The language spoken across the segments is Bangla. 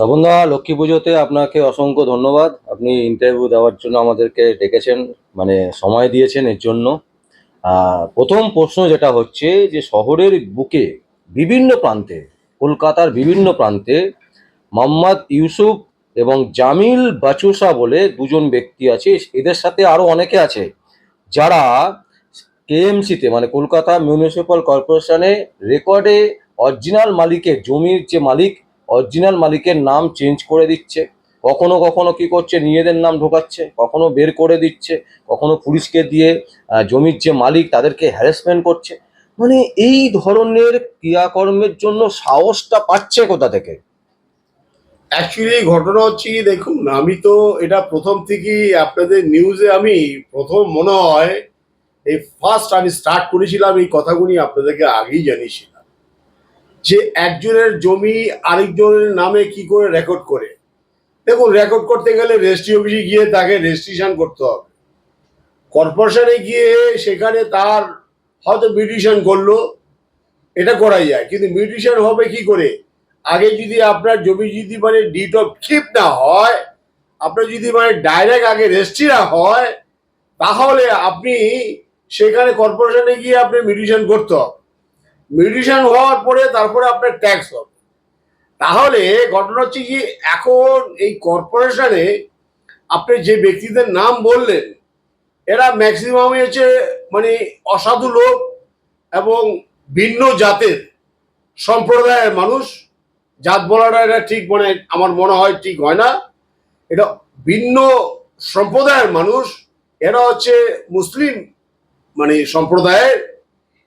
তপনদা লক্ষ্মী পুজোতে আপনাকে অসংখ্য ধন্যবাদ। আপনি ইন্টারভিউ দেওয়ার জন্য আমাদেরকে ডেকেছেন মানে সময় দিয়েছেন এর জন্য। প্রথম প্রশ্ন যেটা হচ্ছে যে, শহরের বুকে বিভিন্ন প্রান্তে, কলকাতার বিভিন্ন প্রান্তে মোহাম্মদ ইউসুফ এবং জামিল বাচুসা বলে দুজন ব্যক্তি আছে। এদের সাথে আরও অনেকে আছে যারা কেএমসিতে মানে কলকাতা মিউনিসিপ্যাল কর্পোরেশনে রেকর্ডে অরিজিনাল মালিকের, জমির যে মালিক অরিজিনাল মালিকের নাম চেঞ্জ করে দিচ্ছে। কখনো কখনো কি করছে? নিজেদের নাম ঢোকাচ্ছে। কখনো বের করে দিচ্ছে। কখনো পুলিশকে দিয়ে জমির যে মালিক তাদেরকে হ্যারাসমেন্ট করছে। মানে এই ধরনের ক্রিয়াকর্মের জন্য সাহসটা পাচ্ছে কোথা থেকে? অ্যাকচুয়ালি ঘটনা হচ্ছে কি, দেখুন, আমি তো এটা প্রথম থেকেই আপনাদের নিউজে আমি প্রথম মনে হয়, এই ফার্স্ট আমি স্টার্ট করেছিলাম এই কথাগুলি আপনাদেরকে আগেই জানিয়েছিলাম। যে একজনের জমি আরেকজনের নামে কি করে রেকর্ড করে। দেখুন রেকর্ড করতে গেলে রেজিস্ট্রি অফিসে গিয়ে তাকে রেজিস্ট্রেশন করতে হবে। কর্পোরেশনে গিয়ে সেখানে তার হয়তো মিউটিশন করল, এটা করাই যায়। কিন্তু মিউটিশন হবে কি করে? আগে যদি আপনার জমি যদি মানে ডিট অফ খিপ না হয়, আপনার যদি মানে ডাইরেক্ট আগে রেজিস্ট্রি না হয়, তাহলে আপনি সেখানে কর্পোরেশনে গিয়ে আপনি মিউটিশন করতে হবে। মিউটিশন হওয়ার পরে তারপরে আপনার ট্যাক্স হবে। তাহলে ঘটনা হচ্ছে কি, এখন এই কর্পোরেশনে আপনি যে ব্যক্তিদের নাম বললেন, এরা ম্যাক্সিমামই হচ্ছে মানে অসাধু লোক এবং ভিন্ন জাতের সম্প্রদায়ের মানুষ। জাত বলাটা এটা ঠিক মানে আমার মনে হয় ঠিক হয় না। এটা ভিন্ন সম্প্রদায়ের মানুষ, এরা হচ্ছে মুসলিম মানে সম্প্রদায়ের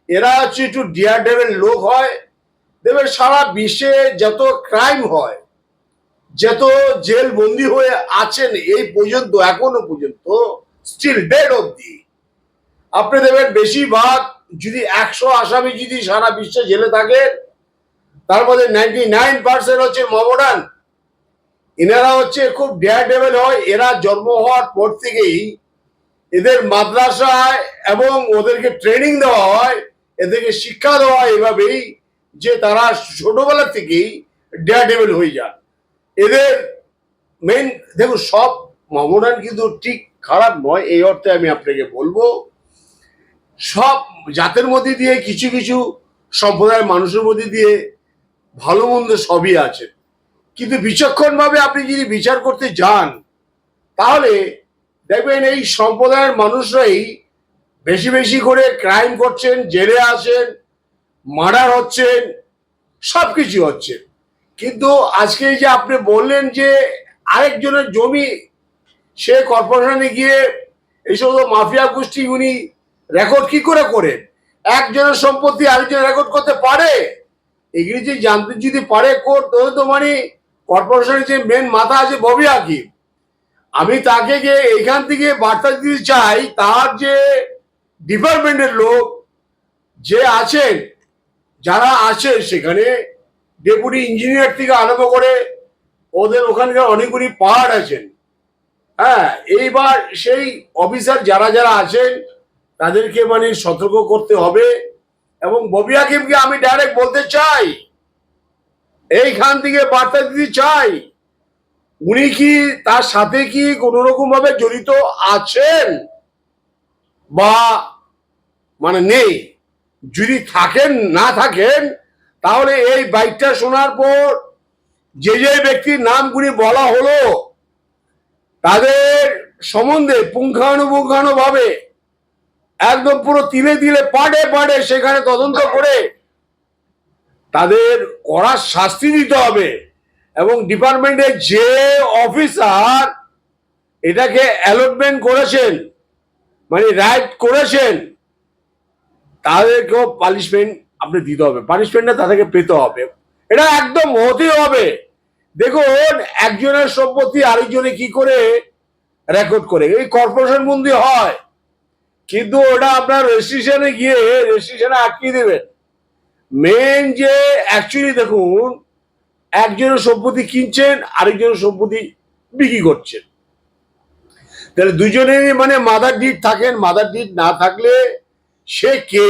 এরা হচ্ছে একটু ডিয়ার ডেভেল লোক হয়। দেখবেন সারা বিশ্বে যত ক্রাইম হয়, যত জেল বন্দি হয়ে আছেন এই পর্যন্ত, এখনও পর্যন্ত স্টিল ডেড অব্দি আপনি দেখবেন বেশিরভাগ যদি একশো আসামি যদি সারা বিশ্বে জেলে থাকে, তার মধ্যে নাইনটি নাইন পার্সেন্ট হচ্ছে মমডান এনারা হচ্ছে খুব ডেয়ার ডেভেল হয়, এরা জন্ম হওয়ার পর থেকেই এদের মাদ্রাসায় এবং ওদেরকে ট্রেনিং দেওয়া হয় এদেরকে শিক্ষা দেওয়া এভাবেই যে তারা ছোটবেলা থেকেই ডেয়ারডেবেল হয়ে যান। এদের মেন দেখুন, সব মমডান কিন্তু ঠিক খারাপ নয়, এই অর্থে আমি আপনাকে বলব। সব জাতের মধ্যে দিয়ে কিছু কিছু সম্প্রদায়ের মানুষের মধ্যে দিয়ে ভালো মন্দ সবই আছে। কিন্তু বিচক্ষণভাবে আপনি যদি বিচার করতে যান, তাহলে দেখবেন এই সম্প্রদায়ের মানুষরাই বেশি বেশি করে ক্রাইম করছেন, জেলে আসেন মার্ডার হচ্ছেন সব কিছু হচ্ছে। কিন্তু আজকে যে আপনি বললেন যে আরেকজনের জমি সে কর্পোরেশনে গিয়ে এই সমস্ত মাফিয়া গোষ্ঠী উনি রেকর্ড কি করে করেন? একজনের সম্পত্তি আরেকজন রেকর্ড করতে পারে? এগুলি যে জানতে যদি পারে কোর্ট, তাহলে তো মানে কর্পোরেশনের যে মেন মাথা আছে ববি হাকিম। আমি তাকে যে এখান থেকে বার্তা দিতে চাই, তার যে ডিপার্টমেন্টের লোক যে আছেন, যারা আছেন সেখানে ডেপুটি ইঞ্জিনিয়ার থেকে আরম্ভ করে ওদের ওখানকার অনেকগুলি পাহাড় আছেন। হ্যাঁ এইবার সেই অফিসার যারা যারা আছেন, তাদেরকে মানে সতর্ক করতে হবে এবং ববি হাকিমকে আমি ডাইরেক্ট বলতে চাই, এইখান থেকে বার্তা দিতে চাই, উনি কি তার সাথে কি কোন রকম ভাবে জড়িত আছেন? বা মানে নেই। যদি থাকেন, না থাকেন, তাহলে এই বাইকটা শোনার পর যে যে ব্যক্তির নামগুলি বলা হলো, তাদের সম্বন্ধে পুঙ্খানুপুঙ্খানু ভাবে একদম পুরো তিলে তিলে পাড়ে পাড়ে সেখানে তদন্ত করে তাদের কড়া শাস্তি দিতে হবে এবং ডিপার্টমেন্টের যে অফিসার এটাকে অ্যালটমেন্ট করেছেন মানে রাইট করেছেন তাদেরকেও পানিশমেন্ট আপনি দিতে হবে। পানিশমেন্টটা তাদেরকে পেতে হবে। এটা একদম হতে হবে। দেখুন, একজনের সম্পত্তি আরেকজনে কি করে রেকর্ড করে? এই কর্পোরেশন বন্দি হয়। কিন্তু ওটা আপনার রেজিস্ট্রেশনে গিয়ে রেজিস্ট্রেশনে আটকে দেবেন মেন যে অ্যাকচুয়ালি দেখুন, একজনের সম্পত্তি কিনছেন, আরেকজনের সম্পত্তি বিক্রি করছেন। তাহলে দুজনেরই মানে মাদার ডিট থাকেন। মাদার ডিট না থাকলে সে কে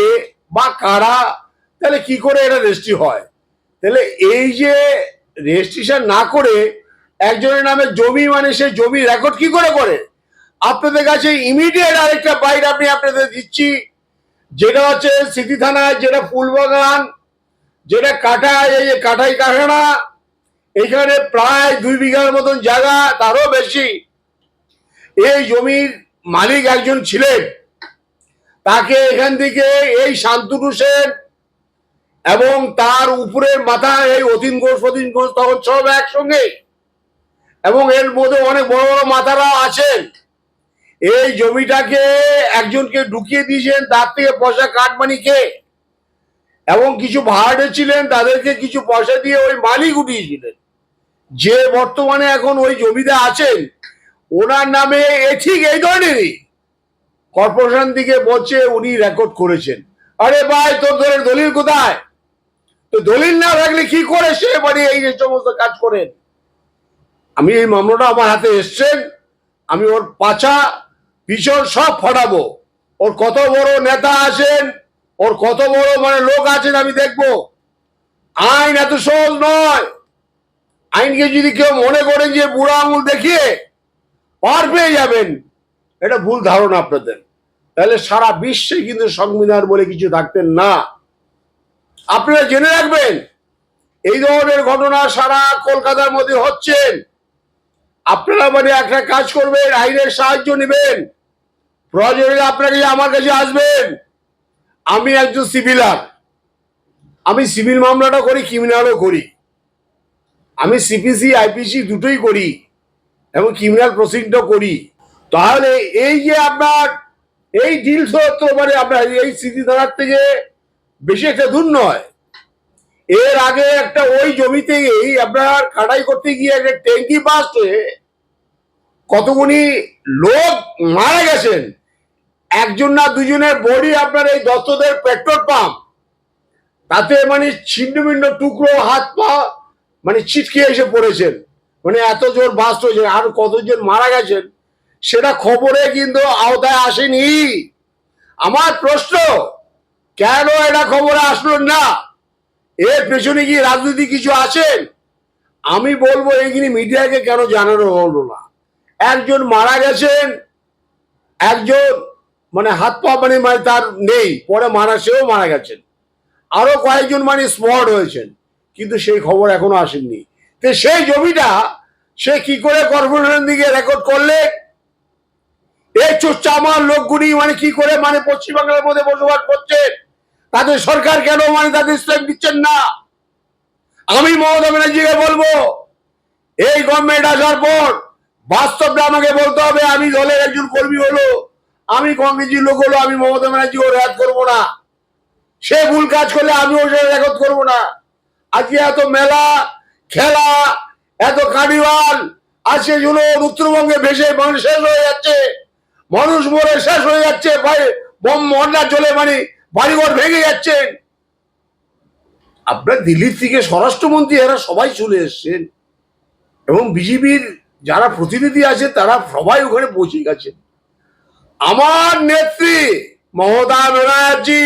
বা কারা, তাহলে কি করে এটা রেজিস্ট্রি হয়? তাহলে এই যে রেজিস্ট্রেশন না করে একজনের নামে জমি মানে সে জমি রেকর্ড কি করে করে? আপনাদের কাছে ইমিডিয়েট আরেকটা বাইট আমি আপনাদের দিচ্ছি, যেটা হচ্ছে স্মৃতি থানায়, যেটা ফুলবাগান, যেটা কাটায়, এই যে কাটাই কারখানা, এখানে প্রায় দুই বিঘার মতন জায়গা, তারও বেশি। এই জমির মালিক একজন ছিলেন তাকে এখান থেকে এই শান্তনু সেন এবং তার উপরের মাথা এই অতীন ঘোষ অতীন ঘোষ, তখন সব একসঙ্গে। এবং এর মধ্যে অনেক বড় বড় মাথারা আছেন। এই জমিটাকে একজনকে ঢুকিয়ে দিয়েছেন, তার থেকে পয়সা কাটমানি খেয়ে এবং কিছু ভাড়াটে ছিলেন, তাদেরকে কিছু পয়সা দিয়ে ওই মালিক উঠিয়েছিলেন। যে বর্তমানে এখন ওই জমিতে আছেন, ওনার নামে ঠিক এই ধরনেরই। কর্পোরেশন থেকে বলছে, উনি রেকর্ড করেছেন। আরে ভাই, তোর ধরে দলিল কোথায়? তো দলিল না থাকলে কি করে সে মানে এই সমস্ত কাজ করেন? আমি এই মামলাটা আমার হাতে এসছেন, আমি ওর পাছা, পিছন সব ফাটাবো। ওর কত বড় নেতা আছেন, ওর কত বড় মানে লোক আছেন আমি দেখব। আইন এত সহজ নয়। আইনকে যদি কেউ মনে করেন যে বুড়া আঙুল দেখিয়ে পার পেয়ে যাবেন এটা ভুল ধারণা আপনাদের। তাহলে সারা বিশ্বে কিন্তু সংবিধান বলে কিছু থাকতেন না। আপনারা জেনে রাখবেন, এই ধরনের ঘটনা সারা কলকাতার মধ্যে হচ্ছেন আপনারা মানে একটা কাজ করবেন, আইনের সাহায্য নেবেন। প্রয়োজনে আপনাকে আমার কাছে আসবেন। আমি একজন সিভিলার। আমি সিভিল মামলাটা করি, ক্রিমিনালও করি। আমি সিপিসি, আইপিসি দুটোই করি এবং ক্রিমিনাল প্রসিডিংটাও করি। তাহলে এই যে আপনার, এই ডিল তো মানে আপনার এই স্মৃতি থানার থেকে বেশি একটা দূর নয়। এর আগে একটা ওই জমিতে গিয়েই আপনার কাটাই করতে গিয়ে একটা ট্যাঙ্কি হয়ে কতগুনি লোক মারা গেছেন। একজন না দুজনের বডি আপনার এই দত্তদের পেট্রোল পাম্প। তাতে মানে ছিন্ন ভিন্ন টুকরো হাত পা মানে ছিটকে এসে পড়েছেন। মানে এত জোর বাস্ট হয়েছে, আর কতজন মারা গেছেন। সেটা খবরে কিন্তু আওতায় আসেনি। আমার প্রশ্ন, কেন এটা খবরে আসলো না? এর পেছনে কি রাজনীতি কিছু আছেন আমি বলব এইগুলি মিডিয়াকে কেন জানানো হলো না? একজন মারা গেছেন, একজন মানে হাত পা মানে মানে তার নেই, পরে মারা সেও মারা গেছেন। আরও কয়েকজন মানে স্পট হয়েছেন, কিন্তু সেই খবর এখনও আসেননি। তো সেই জমিটা সে কি করে কর্পোরেশন দিকে রেকর্ড করলে? এই আমার লোকগুলি মানে কি করে মানে পশ্চিমবাংলার মধ্যে বসবাস করছেন তাদের সরকার কেন মানে তাদের স্টেপ দিচ্ছেন না? আমি মমতা ব্যানার্জিকে বলব, এই গভর্নমেন্ট আসার পর বাস্তবটা আমাকে বলতে হবে, আমি দলের একজন কর্মী হলো, আমি কংগ্রেসের লোক হলো, আমি মমতা ব্যানার্জি ও রেয়াত করব না। সে ভুল কাজ করলে আমি আমিও সে রেকর্ড করব না। আজকে এত মেলা, খেলা, এত কার্নিভাল আজকে জুলুন উত্তরবঙ্গে ভেসে মানুষ হয়ে যাচ্ছে। মানুষ মরে শেষ হয়ে যাচ্ছে বম চলে মানে বাড়িঘর ভেঙে যাচ্ছেন আপনার দিল্লির থেকে স্বরাষ্ট্রমন্ত্রী এরা সবাই চলে এসছেন। এবং বিজেপির যারা প্রতিনিধি আছে, তারা সবাই ওখানে পৌঁছে গেছেন আমার নেত্রী মমতা ব্যানার্জি,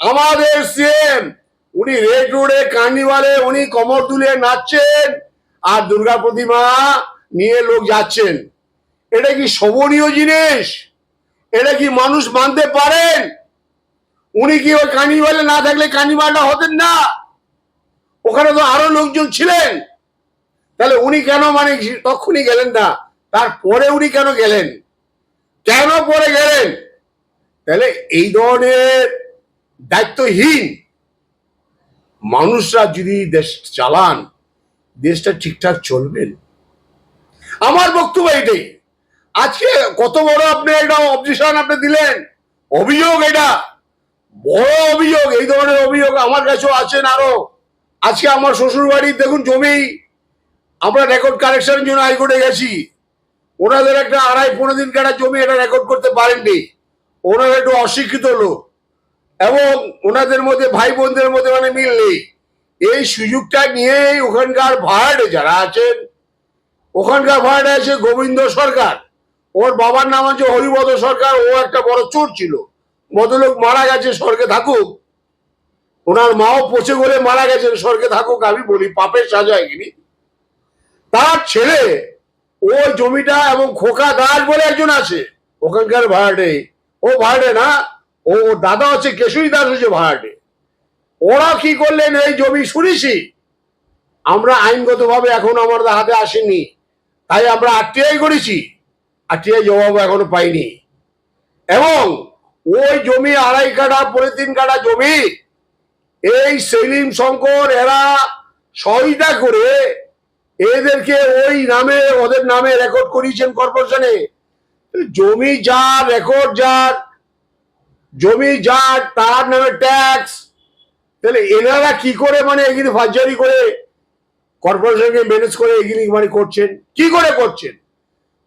আমাদের সিএম, উনি রেড রোডে কার্নিভালে, উনি কমর তুলে নাচছেন আর দুর্গা প্রতিমা নিয়ে লোক যাচ্ছেন। এটা কি শোভনীয় জিনিস? এটা কি মানুষ মানতে পারেন? উনি কি ওই কার্নিভালে না থাকলে কার্নিভালটা হতেন না? ওখানে তো আরও লোকজন ছিলেন। তাহলে উনি কেন মানে তখনই গেলেন না? তারপরে উনি কেন গেলেন? কেন পরে গেলেন? তাহলে এই ধরনের দায়িত্বহীন মানুষরা যদি দেশ চালান, দেশটা ঠিকঠাক চলবেন আমার বক্তব্য এটাই। আজকে কত বড় আপনি একটা অবজেকশন আপনি দিলেন? অভিযোগ এটা। বড় অভিযোগ, এই ধরনের অভিযোগ আমার কাছেও আছেন আরও। আজকে আমার শ্বশুর বাড়ির দেখুন জমি, আমরা রেকর্ড কালেকশনের জন্য হাইকোর্টে গেছি। ওনাদের একটা আড়াই পনেরো দিন কাটা জমি এটা রেকর্ড করতে পারেননি। ওনারা একটু অশিক্ষিত লোক। এবং ওনাদের মধ্যে ভাই বোনদের মধ্যে মানে মিল নেই। এই সুযোগটা নিয়েই ওখানকার ভাড়াটে যারা আছেন, ওখানকার ভাড়াটে আছে গোবিন্দ সরকার। ওর বাবার নাম আছে হরিপদ সরকার, ও একটা বড় চোর ছিল। ভদ্রলোক মারা গেছে, স্বর্গে থাকুক। ওনার মাও পচে গলে মারা গেছেন স্বর্গে থাকুক, আমি বলি, পাপের সাজা এগিনি তার ছেলে ওই জমিটা এবং খোকা দাস বলে একজন আছে, ওখানকার ভাড়াটে। ও ভাড়াটে না, ও দাদা হচ্ছে কেশরী দাস হচ্ছে ভাড়াটে। ওরা কি করলেন, এই জমি শুনেছি আমরা আইনগতভাবে এখন আমাদের হাতে আসেনি। তাই আমরা আরটিআই করেছি। আরটিআই জবাব এখনও পাইনি। এবং ওই জমি আড়াই কাঠা পরে তিন কাঠা জমি, এই সেলিম শঙ্কর এরা সহিতা করে এদেরকে ওই নামে, ওদের নামে রেকর্ড করিয়েছেন কর্পোরেশনে জমি যার রেকর্ড যার, জমি যার, তার নামে ট্যাক্স তাহলে এনারা কি করে মানে এগুলি ফাজজারি করে কর্পোরেশনকে ম্যানেজ করে এগুলি মানে করছেন? কি করে করছেন?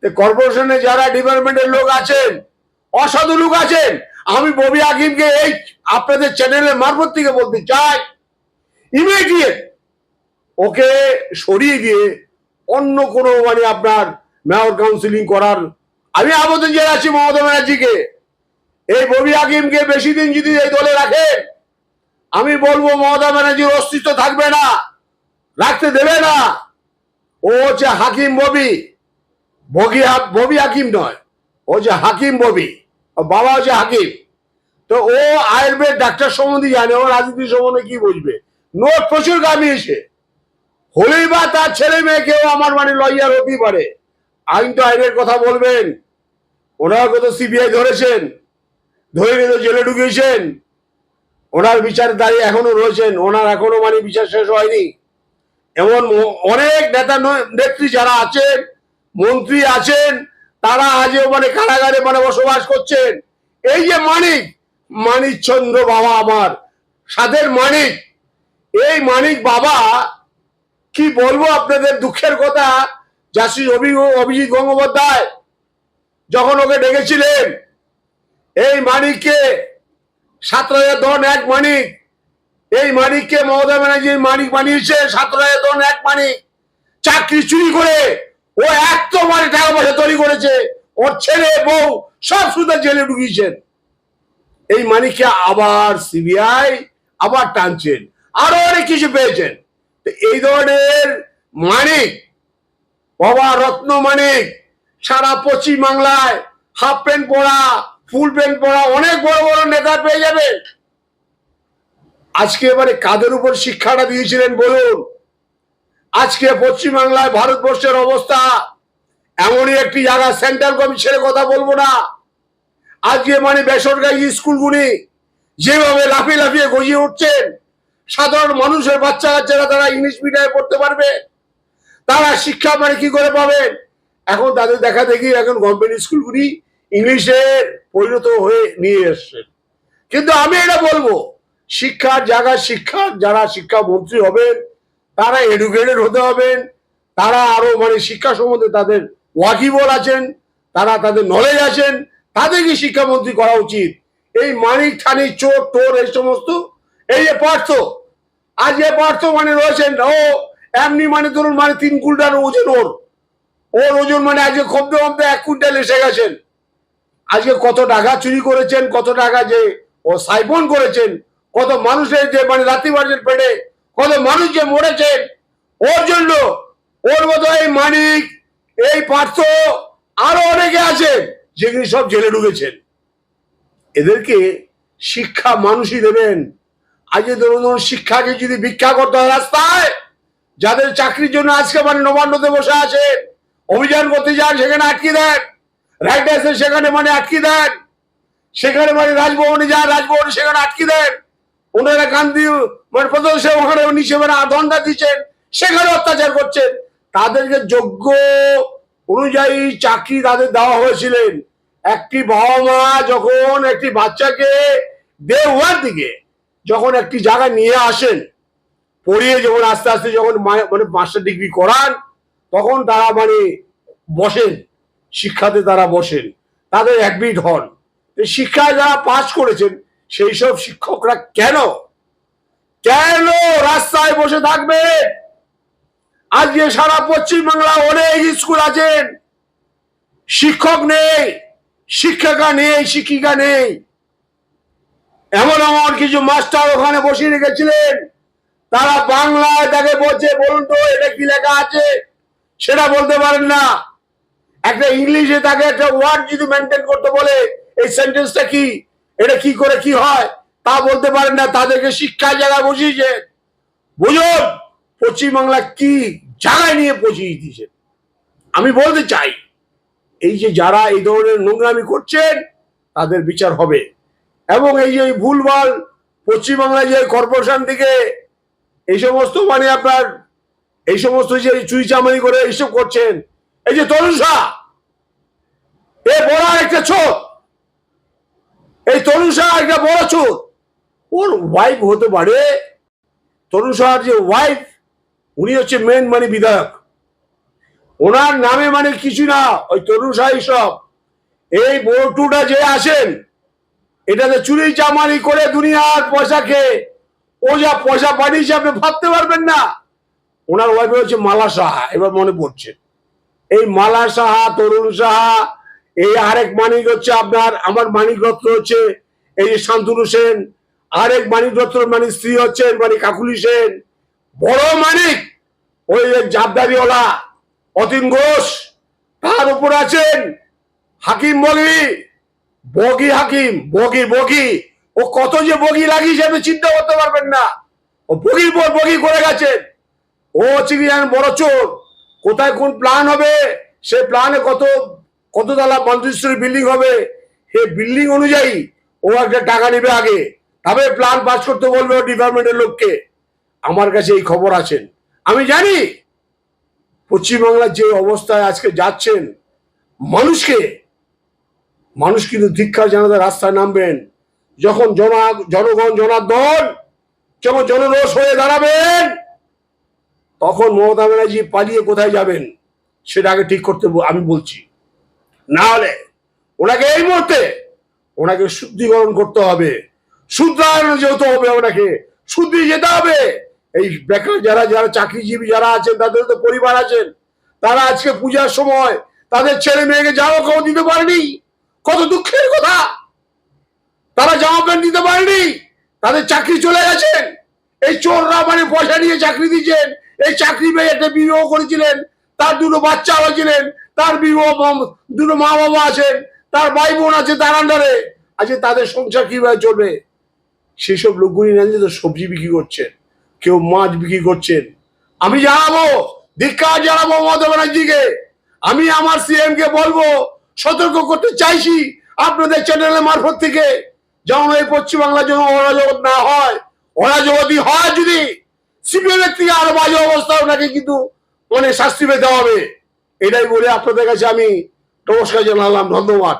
কর্পোরেশনে যারা ডিপার্টমেন্টের লোক আছেন, অসাধু লোক আছেন, আমি ববি আকিমকে এই আপনাদের চ্যানেলের মারফত থেকে বলতে চাই ইমিডিয়েট ওকে সরিয়ে দিয়ে অন্য কোনো মানে আপনার মেয়র কাউন্সিলিং করার, আমি আবেদন জানাচ্ছি মমতা ব্যানার্জিকে, এই ববি হাকিমকে বেশি দিন যদি এই দলে রাখেন, আমি বলব মমতা ব্যানার্জির অস্তিত্ব থাকবে না, রাখতে দেবে না। ও হচ্ছে হাকিম ববি। বগি ববি হাকিম নয়। ও যে হাকিম ববি। ওর বাবা হচ্ছে হাকিম। তো ও আয়ুর্বেদ ডাক্তার সম্বন্ধে জানে, ও রাজনীতি সম্বন্ধে কি বুঝবে? নোট প্রচুর কামিয়েছে। হলেই বা তার ছেলে মেয়েকেও আমার মানে লয়ার হতেই পারে। আইন তো আইনের কথা বলবেন। ওনারা কত সিবিআই ধরেছেন। ধরে নিয়ে জেলে ঢুকিয়েছেন ওনার বিচার দাঁড়িয়ে এখনও রয়েছেন। ওনার এখনও মানে বিচার শেষ হয়নি। এমন অনেক নেতা নেত্রী যারা আছেন মন্ত্রী আছেন, তারা আজও মানে কারাগারে মানে বসবাস করছেন। এই যে মানিক মানিক চন্দ্র বাবা আমার সাদের মানিক। এই মানিক বাবা, কি বলব আপনাদের দুঃখের কথা? জাস্টিস অভি- অভিজিৎ গঙ্গোপাধ্যায়, যখন ওকে ডেকেছিলেন, এই মানিককে সাত হাজার দন এক মানিক। এই মানিককে মমতা ব্যানার্জি মানিক বানিয়েছে সাত হাজার দন এক মানিক। চাকরি চুরি করে ও এক তো মানে টাকা পয়সা তৈরি করেছে। ওর ছেলে, বউ, সব সুদা জেলে ঢুকিয়েছেন। এই মানিককে আবার সিবিআই আবার টানছেন। আরও অনেক কিছু পেয়েছেন। এই ধরনের মানিক, বাবা রত্ন মানিক, সারা পশ্চিম বাংলায় হাফ প্যান্ট পরা, ফুল প্যান্ট পরা অনেক বড় বড় নেতা পেয়ে যাবেন। আজকে এবারে কাদের উপর শিক্ষাটা দিয়েছিলেন বলুন? আজকে পশ্চিম বাংলায় ভারতবর্ষের অবস্থা এমনই একটি জায়গা, সেন্ট্রাল ছেড়ে কথা বলব না। আজকে মানে বেসরকারি স্কুলগুলি যেভাবে লাফিয়ে লাফিয়ে গজিয়ে উঠছেন, সাধারণ মানুষের বাচ্চা কাচ্চারা তারা ইংলিশ মিডিয়ামে পড়তে পারবে, তারা শিক্ষা মানে কি করে পাবেন? এখন তাদের দেখা দেখি এখন গভর্নমেন্ট স্কুলগুলি ইংলিশের পরিণত হয়ে নিয়ে এসছেন কিন্তু আমি এটা বলব, শিক্ষার জায়গায় শিক্ষার যারা শিক্ষামন্ত্রী হবেন তারা এডুকেটেড হতে হবেন, তারা আরও মানে শিক্ষা সম্বন্ধে তাদের ওয়াকিবল আছেন, তারা তাদের নলেজ আছেন, তাদেরকে শিক্ষামন্ত্রী করা উচিত। এই মানিক ঠানি চোর, টোর, এই সমস্ত, এই যে পার্থ আজ যে পার্থ মানে রয়েছেন, ও এমনি মানে ধরুন মানে তিন কুইন্টাল ওজন ওর। ওর ওজন মানে আজকে কমতে কমতে এক কুইন্টাল এসে গেছেন। আজকে কত টাকা চুরি করেছেন, কত টাকা যে ও সাইফন করেছেন, কত মানুষের যে মানে রাত্রি বাড়ির পেটে কত মানুষ যে মরেছেন ওর জন্য, ওর মতো এই মানিক, এই পার্থ, আরও অনেকে আছেন যেগুলি সব জেলে ঢুকেছেন। এদেরকে শিক্ষা মানুষই দেবেন। আজকে ধরুন ধরুন শিক্ষাকে যদি ভিক্ষা করতে হয় রাস্তায়, যাদের চাকরির জন্য আজকে মানে নবান্নতে বসে আছে, অভিযান করতে যান, সেখানে আটকে দেন। রাইটার্সে সেখানে মানে আটকে দেন। সেখানে মানে রাজভবনে যান, রাজভবনে সেখানে আটকে দেন। ওনারা গান্ধী মানে প্রদর্শন ওখানে নিচে মানে দণ্ডা দিচ্ছেন, সেখানে অত্যাচার করছেন। তাদেরকে যোগ্য অনুযায়ী চাকরি তাদের দেওয়া হয়েছিলেন। একটি বাবা মা যখন একটি বাচ্চাকে দেওয়ার দিকে যখন একটি জায়গায় নিয়ে আসেন, পড়িয়ে যখন আস্তে আস্তে যখন মানে মাস্টার ডিগ্রি করান, তখন তারা মানে বসেন, শিক্ষাতে তারা বসেন, তাদের অ্যাডমিট হন। শিক্ষায় যারা পাস করেছেন সেই সব শিক্ষকরা কেন? কেন রাস্তায় বসে থাকবে? আজকে সারা পশ্চিম বাংলা অনেক স্কুল আছেন শিক্ষক নেই, শিক্ষিকা নেই শিক্ষিকা নেই। এমন এমন কিছু মাস্টার ওখানে বসিয়ে রেখেছিলেন। তারা বাংলায় তাকে বলছে, বলুন তো, এটা কি লেখা আছে? সেটা বলতে পারেন না। একটা ইংলিশে তাকে একটা ওয়ার্ড যদি মেনটেন করতে বলে, এই সেন্টেন্সটা কি? এটা কি করে কি হয় তা বলতে পারেন না, তাদেরকে শিক্ষার জায়গায় বসিয়েছে। বুঝুন, পশ্চিমবাংলা কি জায়গায় নিয়ে পৌঁছিয়ে দিয়েছে। আমি বলতে চাই, এই যে যারা এই ধরনের নোংরামি করছেন, তাদের বিচার হবে। এবং এই যে ভুলভাল পশ্চিমবাংলায় যে কর্পোরেশন থেকে এই সমস্ত মানে আপনার, এই সমস্ত যে চুরি চামারি করে এইসব করছেন, এই যে তরুষা এ বড় একটা ছোট এই তরুষা একটা বড় ছোট ওর ওয়াইফ হতে পারে। তরুষার যে ওয়াইফ উনি হচ্ছে মেন মানে বিধায়ক। ওনার নামে মানে কিছু না, ওই তরুষা সব। এই বটুটা যে আসেন, এটাতে চুরি চামারি করে দুনিয়ার পয়সা খেয়ে, ও যা পয়সা পাঠিয়েছে আপনি ভাবতে পারবেন না। ওনার ওয়াইফ হচ্ছে মালা সাহা, এবার মনে পড়ছে। এই মালা সাহা, তরুণ সাহা এই আরেক মানিক হচ্ছে আপনার, আমার মানিক রত্ন হচ্ছে এই যে শান্তনু সেন। আরেক মানিক রত্ন মানে স্ত্রী হচ্ছেন মানে কাকুলি সেন। বড় মানিক, ওই জাবদারিওয়ালা অতীন ঘোষ, তার উপর আছেন হাকিম বগি বগি হাকিম, বগি বগি। ও কত যে বগি লাগিয়েছে আপনি চিন্তা করতে পারবেন না। ও বগির পর বগি করে গেছেন। ও জানেন বড় চোর। কোথায় কোন প্ল্যান হবে? সে প্ল্যানে কত কত তালা মন্ত্রিস্তরী বিল্ডিং হবে সে বিল্ডিং অনুযায়ী ও একটা টাকা নেবে আগে। তবে প্ল্যান পাস করতে বলবে ও ডিপার্টমেন্টের লোককে। আমার কাছে এই খবর আছেন আমি জানি পশ্চিমবাংলার যে অবস্থায় আজকে যাচ্ছেন মানুষকে, মানুষ কিন্তু ধিক্ষা জানাতে রাস্তায় নামবেন। যখন জনা, জনগণ, জনার্দন যখন জনরোষ হয়ে দাঁড়াবেন, তখন মমতা ব্যানার্জি পালিয়ে কোথায় যাবেন, সেটা আগে ঠিক করতে আমি বলছি। না হলে ওনাকে এই মুহূর্তে ওনাকে শুদ্ধিকরণ করতে হবে। শুদ্ধায়ন যেতে হবে ওনাকে, শুদ্ধি যেতে হবে। এই বেকার যারা যারা চাকরিজীবী যারা আছেন, তাদের তো পরিবার আছেন, তারা আজকে পূজার সময় তাদের ছেলে মেয়েকে জামা কাপড় দিতে পারেনি। কত দুঃখের কথা। তারা জামা প্যান্ট দিতে পারেনি। তাদের চাকরি চলে গেছেন এই চোররা মানে পয়সা নিয়ে চাকরি দিচ্ছেন। এই চাকরি পেয়ে একটা বিবাহ করেছিলেন। তার দুটো বাচ্চা হয়েছিলেন, তার বিবাহ দুটো মা বাবা আছেন, তার ভাই বোন আছে তার আন্ডারে আজকে তাদের সংসার কীভাবে চলবে? সেসব লোকগুলি না তো সবজি বিক্রি করছেন, কেউ মাছ বিক্রি করছেন। আমি জানাব ধিক্কার জানাব মমতা ব্যানার্জিকে। আমি আমার সিএম কে বলব, সতর্ক করতে চাইছি আপনাদের চ্যানেলের মারফত থেকে যেমন এই পশ্চিমবাংলার জন্য অরাজগত না হয়। অরাজগতি হয় যদি সিপিএম থেকে আরও বাজে অবস্থা, ওনাকে কিন্তু মানে শাস্তি পেতে হবে? এটাই বলে আপনাদের কাছে আমি নমস্কার জানালাম ধন্যবাদ।